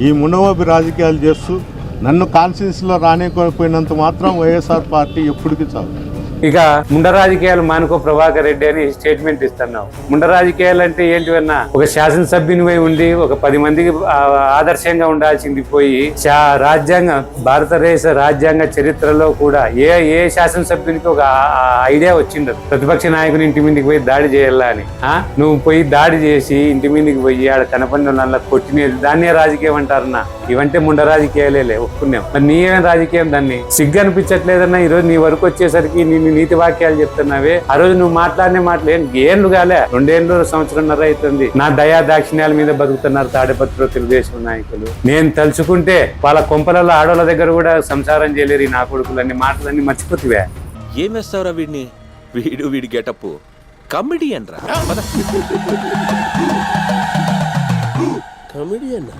ఈ మునవోబి రాజకీయాలు చేస్తూ నన్ను కాన్స్టిట్యూన్సీలో రానికపోయినంత మాత్రం వైఎస్ఆర్ పార్టీ ఎప్పటికీ చాలు ఇక ముండ రాజకీయాలు మానుకో ప్రభాకర్ రెడ్డి అని స్టేట్మెంట్ ఇస్తున్నావు. ముండ రాజకీయాలు అంటే ఏంటివన్నా ఒక శాసనసభ్యునివై ఉండి ఒక పది మందికి ఆదర్శంగా ఉండాల్సింది పోయి రాజ్యాంగ భారతదేశ రాజ్యాంగ చరిత్రలో కూడా ఏ ఏ శాసనసభ్యునికి ఒక ఐడియా వచ్చిండదు. ప్రతిపక్ష నాయకుని ఇంటి మీదకి పోయి దాడి చేయాలా అని. ఆ? నువ్వు పోయి దాడి చేసి ఇంటి మీదకి పోయి ఆడ కనపడిన నల్ల కొట్టినది దాన్నే రాజకీయం అంటారన్నా. ఇవంటే ముండ రాజకీయాలే ఒప్పుకున్నాం మరి నీ రాజకీయం దాన్ని? సిగ్గు అనిపించట్లేదన్నా? ఈ రోజు నీ వరకు వచ్చేసరికి నేను నీ నీతి వాక్యాలు చెప్తున్నావే. ఆ రోజు నువ్వు మాట్లాడిన మాటలు ఏం ఏళ్ళు కాలే. రెండేళ్ళు సంవత్సరంన్నర అవుతుంది. నా దయా దాక్షిణ్యాల మీద బతుకుతున్నారు తాడిపత్రిలో తెలుగుదేశం నాయకులు. నేను తలుచుకుంటే వాళ్ళ కొంపలలో ఆడోళ్ళ దగ్గర కూడా సంసారం చేయలేరు నా కొడుకులన్నీ మాటలన్నీ మర్చిపోతివే. ఏం వేస్తావురా వీడిని? వీడు వీడి గెటప్. కమెడియన్ రా. కమెడియన్